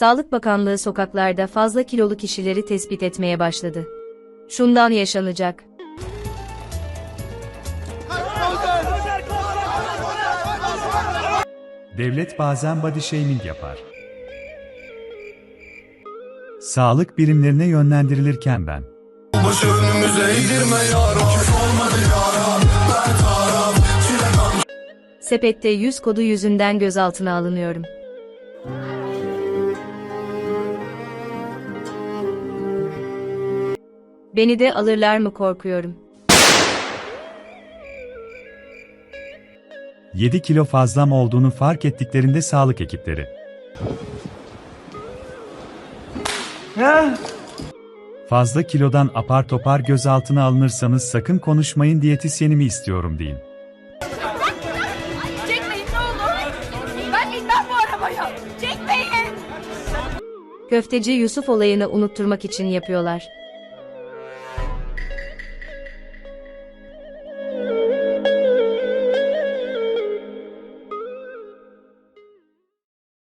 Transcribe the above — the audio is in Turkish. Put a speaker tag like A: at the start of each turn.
A: Sağlık Bakanlığı sokaklarda fazla kilolu kişileri tespit etmeye başladı. Şundan yaşanacak.
B: Devlet bazen body shaming yapar. Sağlık birimlerine yönlendirilirken ben.
C: Başı önümüze eğdirme yara Olmadı yara Ben taraf Çile kalmış
A: Sepette yüz kodu yüzünden gözaltına alınıyorum. Beni de alırlar mı korkuyorum.
B: 7 kilo fazlam olduğunu fark ettiklerinde sağlık ekipleri. Fazla kilodan apar topar gözaltına alınırsanız sakın konuşmayın diyetisyenimi istiyorum deyin.
D: Çekmeyin ne olur. Ben binmem bu arabaya. Çekmeyin.
A: Köfteci Yusuf olayını unutturmak için yapıyorlar.